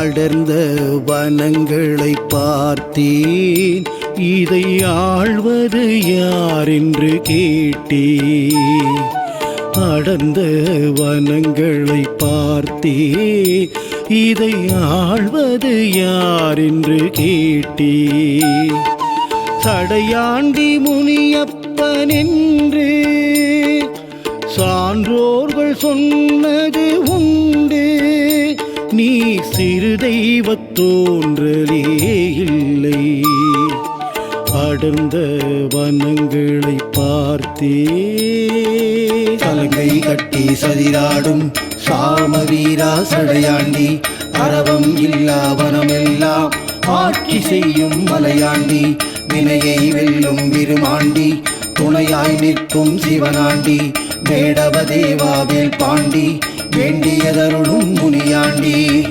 அடர்ந்த வனங்களை பார்த்தேன். இதை ஆழ்வது யார் என்று கேட்டேன். அடர்ந்த வனங்களை பார்த்தேன். இதை ஆழ்வது யார் என்று கேட்டேன். சடையாண்டி முனியப்பன் என்று சான்றோர்கள் சொன்ன சிறு தெய்வத் தோன்றலே இல்லை. அடர்ந்த வனங்களை பார்த்தே. கலங்கை கட்டி சதிராடும் சாம வீரா சடையாண்டி. அரவம் இல்லா வனமெல்லாம் ஆட்சி செய்யும் மலையாண்டி. வினையை வெல்லும் விருமாண்டி. துணையாய் நிற்கும் சிவனாண்டி. வேடவ தேவாவேல் பாண்டி. வேண்டியதருளும் முனியாண்டி.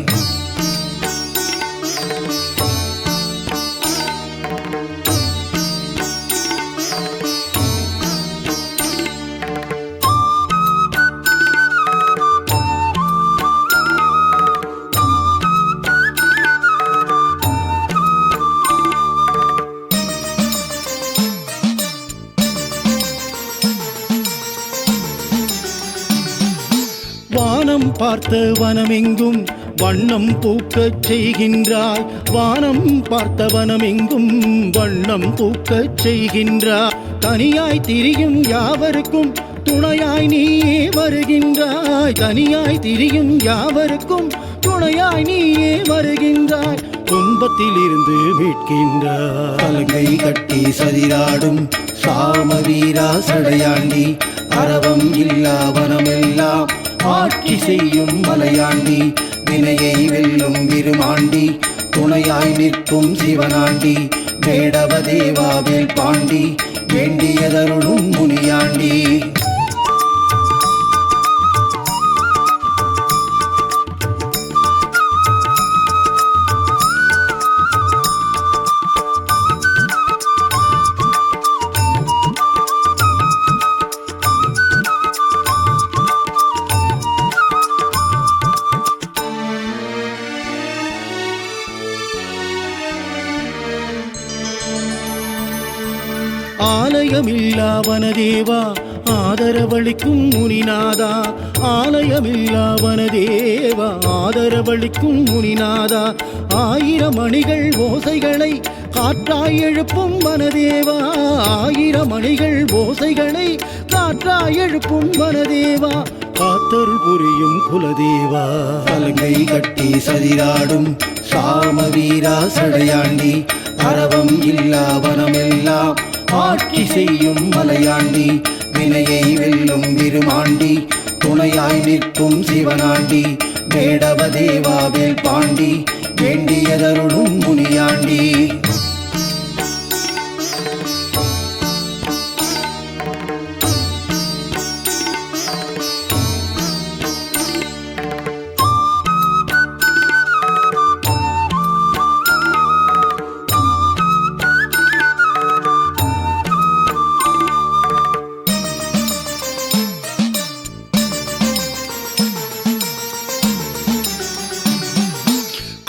வானம் பார்த்த வனமெங்கும் வண்ணம் பூக்கச் செய்கின்றாய். வானம் பார்த்த வனமெங்கும் வண்ணம் பூக்கச் செய்கின்றாய். தனியாய் திரியும் யாவருக்கும் துணையாய் நீயே வருகின்றாய். தனியாய் திரியும் யாவருக்கும் துணையாய் நீயே வருகின்றாய். துன்பத்திலிருந்து மீட்கின்றாய். சலங்கை கட்டி சதிராடும் சாம வீரா சடையாண்டி. அரவம் இல்லா வனமெல்லாம் ஆட்சி செய்யும் மலையாண்டி வினையை வெல்லும் விருமாண்டி துணையாய் நிற்கும் சிவனாண்டி வேடவ தேவாவேல் பாண்டி வேண்டியதருளும் முனியாண்டி. ஆலயமில்லா வனதேவா ஆதரவளிக்கும் முனிநாதா. ஆலயமில்லா வனதேவா ஆதரவளிக்கும் முனிநாதா. ஆயிரம் அணிகள் ஓசைகளை காற்றாய் எழுப்பும் வனதேவா. ஆயிரம் அணிகள் ஓசைகளை காற்றாய் எழுப்பும் வனதேவா. காத்தருள் புரியும் குலதேவா. சலங்கை கட்டி சதிராடும் சாம வீரா சடையாண்டி. அரவம் இல்லா வனமெல்லாம் ஆட்சி செய்யும் மலையாண்டி வினையை வெல்லும் விருமாண்டி துணையாய் நிற்கும் சிவனாண்டி மேடவ தேவாவில் பாண்டி வேண்டியதருளும் முனியாண்டி.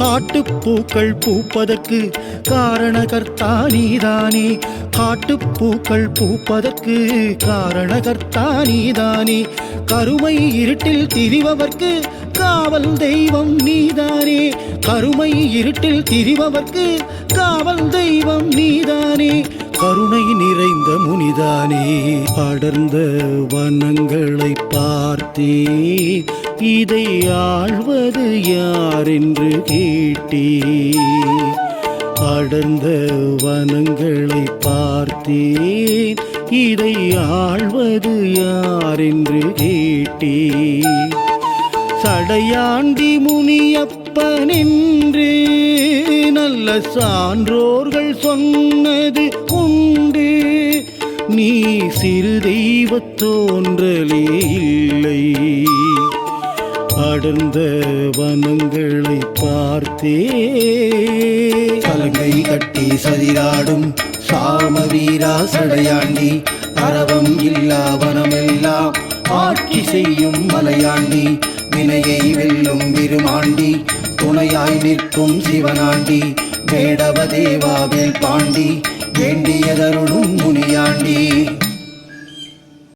காட்டுப்பூக்கள் பூப்பதற்கு காரணகர்த்தா நீதானே. காட்டுப்பூக்கள் பூப்பதற்கு காரணகர்த்தா நீதானே. கருமை இருட்டில் திரிபவர்க்கு காவல் தெய்வம் நீதானே. கருமை இருட்டில் திரிபவர்க்கு காவல் தெய்வம் நீதானே. கருணை நிறைந்த முனிதானே அடர்ந்த வனங்களை பார்த்தே இதை ஆழ்வது யார் என்று கேட்டே. அடர்ந்த வனங்களை பார்த்தேன் இதை ஆழ்வது யார் என்று கேட்டே. சடையாண்டி முனியப்பன் என்று நல்ல சான்றோர்கள் சொன்னது உண்டு. நீ சிறு தெய்வத் தோன்றலே இல்லை அடர்ந்த வனங்களை பார்த்தே. கலங்கை கட்டி சதிராடும் சாம வீரா சடையாண்டி அரவம் இல்லா வனமெல்லாம் ஆட்சி செய்யும் மலையாண்டி வினையை வெல்லும் விருமாண்டி துணையாய் நிற்கும் சிவனாண்டி வேடவ தேவாவேல் பாண்டி வேண்டியதருளும் முனியாண்டி.